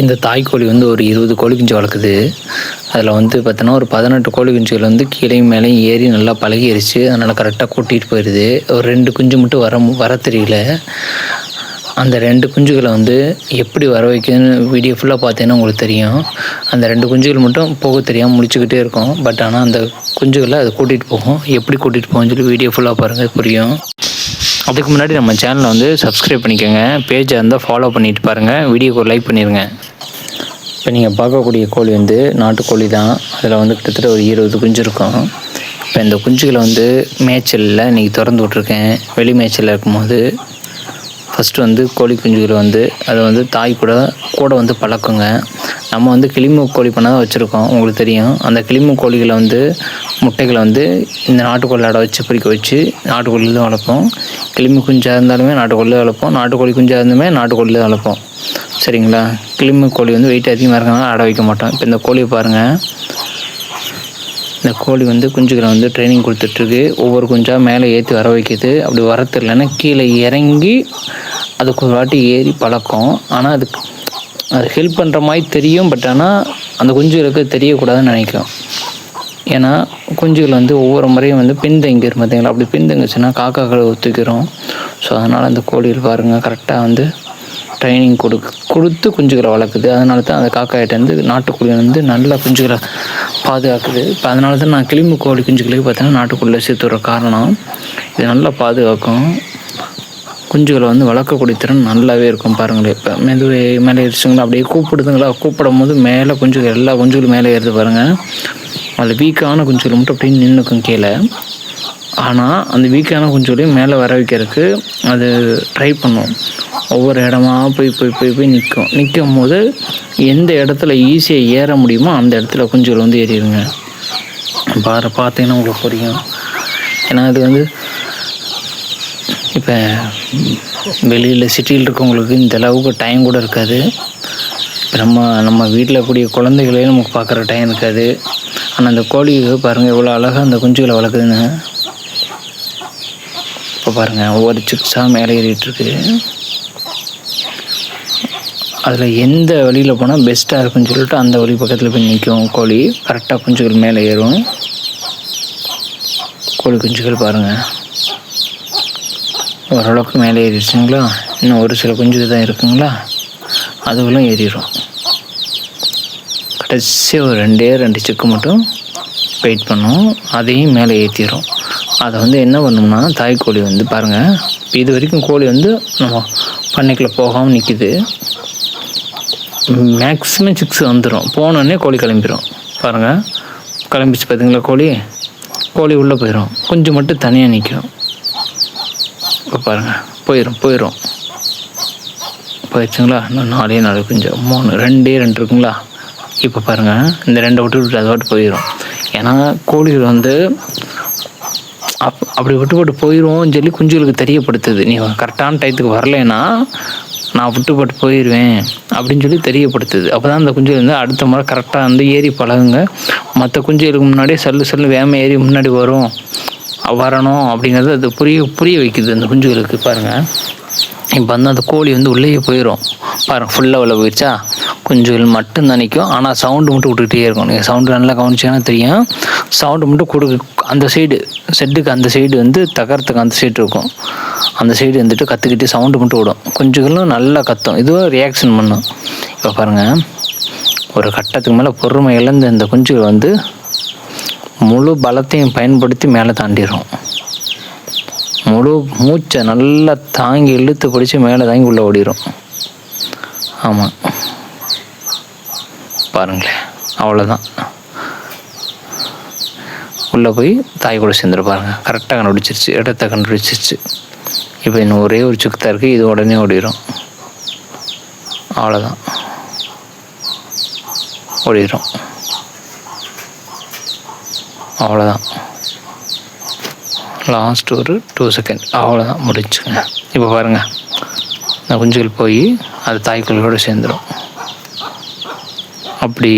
இந்த தாய்க்கோழி வந்து ஒரு இருபது கோழி குஞ்சு வளர்க்குது. அதில் வந்து பார்த்தோன்னா ஒரு பதினெட்டு கோழி குஞ்சுகள் வந்து கீழே மேலேயும் ஏறி நல்லா பழகிருச்சு அதனால் கரெக்டாக கூட்டிகிட்டு போயிடுது ஒரு ரெண்டு குஞ்சு மட்டும் வர வர தெரியல. அந்த ரெண்டு குஞ்சுகளை வந்து எப்படி வர வைக்கணும்னு வீடியோ ஃபுல்லாக பார்த்தீங்கன்னா உங்களுக்கு தெரியும். அந்த ரெண்டு குஞ்சுகள் மட்டும் போக தெரியாமல் முடிச்சுக்கிட்டே இருக்கும். பட் ஆனால் அந்த குஞ்சுகளை அது கூட்டிகிட்டு போகும். எப்படி கூட்டிகிட்டு போகும்னு சொல்லி வீடியோ ஃபுல்லாக பாருங்கள் புரியும். அதுக்கு முன்னாடி நம்ம சேனலை வந்து சப்ஸ்கிரைப் பண்ணிக்கோங்க. பேஜை இருந்தால் ஃபாலோ பண்ணிட்டு பாருங்கள் வீடியோக்கு ஒரு லைக் பண்ணிடுங்க இப்போ நீங்கள் பார்க்கக்கூடிய கோழி வந்து நாட்டுக்கோழி தான். அதில் வந்து கிட்டத்தட்ட ஒரு இருபது குஞ்சு இருக்கும். இப்போ இந்த குஞ்சுகளை வந்து மேய்ச்சலில் இன்றைக்கி திறந்து விட்ருக்கேன் வெளி மேய்ச்சலில் இருக்கும்போது ஃபஸ்ட்டு வந்து கோழி குஞ்சுகளை வந்து அதை வந்து தாய் கூட கூட வந்து பழக்குங்க. நம்ம வந்து கிளிமு கோழி பண்ண தான் வச்சுருக்கோம் உங்களுக்கு தெரியும். அந்த கிளிமு கோழிகளை வந்து முட்டைகளை வந்து இந்த நாட்டுக்கோழியில் அடை வச்சு பிரிக்க வச்சு நாட்டுக்கோழியில் தான் வளர்ப்போம். கிளிமு குஞ்சாக இருந்தாலுமே நாட்டுக்கோழியில் வளர்ப்போம் நாட்டுக்கோழி குஞ்சாக இருந்தாலுமே நாட்டுக்கோழியில் தான் வளர்ப்போம். சரிங்களா? கிளிமு கோழி வந்து வெயிட் அதிகமாக இருக்கனால அடை வைக்க மாட்டோம். இப்போ இந்த கோழியை பாருங்கள் இந்த கோழி வந்து குஞ்சுகளை வந்து ட்ரைனிங் கொடுத்துட்ருக்கு ஒவ்வொரு குஞ்சாக மேலே ஏற்றி வர வைக்கிது. அப்படி வர தெரிலன்னா கீழே இறங்கி அதுக்கு ஒரு வாட்டி ஏறி பழக்கம். ஆனால் அதுக்கு அது ஹெல்ப் பண்ணுற மாதிரி தெரியும் பட் ஆனால் அந்த குஞ்சுகளுக்கு தெரியக்கூடாதுன்னு நினைக்கும். ஏன்னா குஞ்சுகள் வந்து ஒவ்வொரு முறையும் வந்து பின்தங்கிடும் பார்த்தீங்களா? அப்படி பின்தங்கிச்சுன்னா காக்காக்களை ஒத்துக்கிறோம். ஸோ அதனால் அந்த கோழிகள் பாருங்கள் கரெக்டாக வந்து ட்ரைனிங் கொடு கொடுத்து குஞ்சுகளை வளர்க்குது. அதனால தான் அந்த காக்காயிட்டேருந்து நாட்டுக்கோழி வந்து நல்ல குஞ்சுகளை பாதுகாக்குது. இப்போ அதனால தான் நான் கிளிம்பு கோழி குஞ்சுகளுக்கு பார்த்தீங்கன்னா நாட்டுக்கோழியில் சேர்த்து வர காரணம். இது நல்லா பாதுகாக்கும். குஞ்சுகளை வந்து வளர்க்கக்கூடிய திறன் நல்லாவே இருக்கும் பாருங்களேன். இப்போ மெதுவே மேலே ஏறிச்சிங்களா அப்படியே கூப்பிடுதுங்களா கூப்பிடும் போது மேலே குஞ்சுகள் எல்லா குஞ்சுகளும் மேலே ஏறுது பாருங்கள் அதில் வீக்கான குஞ்சுகள் மட்டும் அப்படியே நின்றுக்கும் கீழே. ஆனால் அந்த வீக்கான குஞ்சுகளையும் மேலே வர வைக்கிறதுக்கு அது ட்ரை பண்ணும். ஒவ்வொரு இடமா போய் போய் போய் போய் நிற்கும் நிற்கும் போது எந்த இடத்துல ஈஸியாக ஏற முடியுமோ அந்த இடத்துல குஞ்சுகள் வந்து ஏறிடுங்க. பாரு பார்த்தீங்கன்னா உங்களுக்கு புரியும். ஏன்னா அது வந்து இப்போ வெளியில் சிட்டியில் இருக்கவங்களுக்கு இந்த அளவுக்கு டைம் கூட இருக்காது. இப்போ நம்ம நம்ம வீட்டில் கூடிய குழந்தைகளே நமக்கு பார்க்குற டைம் இருக்காது. ஆனால் அந்த கோழிக்கு பாருங்கள் எவ்வளோ அழகாக அந்த குஞ்சுகளை வளர்க்குதுன்னு. இப்போ பாருங்கள் ஒவ்வொரு சிப்ஸாக மேலே ஏறிட்டுருக்கு. அதில் எந்த வழியில் போனால் பெஸ்ட்டாக இருக்குன்னு சொல்லிட்டு அந்த வழி பக்கத்தில் போய் நிற்கும் கோழி. கரெக்டாக குஞ்சுகள் மேலே ஏறும். கோழி குஞ்சுகள் பாருங்கள் ஓரளவுக்கு மேலே ஏறிடுச்சுங்களா? இன்னும் ஒரு சில குஞ்சு தான் இருக்குங்களா? அதுகளும் ஏறிடும் கடைசி ஒரு ரெண்டே ரெண்டு செக்கு மட்டும் வெயிட் பண்ணும். அதையும் மேலே ஏற்றிடும் அதை வந்து என்ன பண்ணோம்னா தாய்க்கோழி வந்து பாருங்கள் இது வரைக்கும் கோழி வந்து நம்ம பண்ணைக்குள்ளே போகாமல் நிற்கிது மேக்ஸிமம் சிக்ஸ் வந்துடும் போனோடனே கோழி கிளம்பிடும் பாருங்கள் கிளம்பிச்சு பார்த்தீங்களா கோழி? கோழி உள்ளே போயிடும் கொஞ்சம் மட்டும் தனியாக நிற்கும் இப்போ பாருங்கள் போயிடும் போயிடும் போயிடுச்சுங்களா? இன்னும் நாலே நாலு கொஞ்சம் மூணு ரெண்டே ரெண்டு இருக்குங்களா? இப்போ பாருங்கள் இந்த ரெண்டை விட்டு விட்டு அதை விட்டு போயிடும் ஏன்னா கோழிகள் வந்து அப் அப்படி விட்டு போட்டு போயிடும் சொல்லி குஞ்சுகளுக்கு தெரியப்படுத்துது. நீ கரெக்டான டயத்துக்கு வரலைன்னா நான் விட்டுப்பட்டு போயிடுவேன் அப்படின்னு சொல்லி தெரியப்படுத்துது. அப்போ தான் அந்த குஞ்சுகள் வந்து அடுத்த முறை கரெக்டாக வந்து ஏறி பழகுங்க. மற்ற குஞ்சுகளுக்கு முன்னாடியே சல்லு சல்லு வேமை ஏறி முன்னாடி வரும். வரணும் அப்படிங்கிறது அது புரிய புரிய வைக்குது அந்த குஞ்சுகளுக்கு பாருங்கள் இப்போ வந்து அந்த கோழி வந்து உள்ளேயே போயிடும் பாருங்கள் ஃபுல்லாக உள்ள போயிடுச்சா குஞ்சுகள் மட்டும் தான் நிற்கும் ஆனால் சவுண்டு மட்டும் விட்டுக்கிட்டே இருக்கும். நீங்கள் சவுண்டு நல்லா கவனிச்சிங்கன்னா தெரியும். சவுண்டு மட்டும் கொடுக்கு அந்த சைடு செட்டுக்கு அந்த சைடு வந்து தகரத்துக்கு அந்த சைடு இருக்கும். அந்த சைடு வந்துட்டு கற்றுக்கிட்டு சவுண்டு மட்டும் விடும். குஞ்சுகளும் நல்லா கத்தும். இதுவும் ரியாக்ஷன் பண்ணும். இப்போ பாருங்கள் ஒரு கட்டத்துக்கு மேலே பொறுமை இழந்த இந்த குஞ்சுகள் வந்து முழு பலத்தையும் பயன்படுத்தி மேலே தாண்டிடும் முழு மூச்சை நல்லா தாங்கி இழுத்து பிடிச்சி மேலே தாங்கி உள்ளே ஓடிடும் ஆமாம் பாருங்களேன் அவ்வளோதான் உள்ளே போய் தாய் கூட சேர்ந்துரு பாருங்க. கரெக்டாக கண்டுபிடிச்சிருச்சு இடத்த கண்டுபிடிச்சிருச்சு. இப்போ இன்னும் ஒரே ஒரு சுக்கு இருக்குது இது உடனே ஓடிடும் அவ்வளோதான் ஓடிடும் அவ்வளோதான் லாஸ்ட் ஒரு டூ செகண்ட் அவ்வளோதான் முடிச்சுங்க இப்போ பாருங்கள் இந்த குஞ்சுகள் போய் அது தாய்க்குள்ளோடு சேர்ந்துடும் அப்படி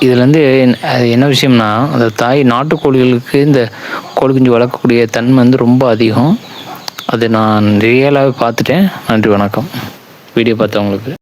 இதுலேருந்து அது என்ன விஷயம்னா அந்த தாய் நாட்டுக்கோழிகளுக்கு இந்த கோழி குஞ்சு வளர்க்கக்கூடிய தன்மை வந்து ரொம்ப அதிகம். அது நான் ரியலாகவே பார்த்துட்டேன். நன்றி வணக்கம். வீடியோ பார்த்தவங்களுக்கு.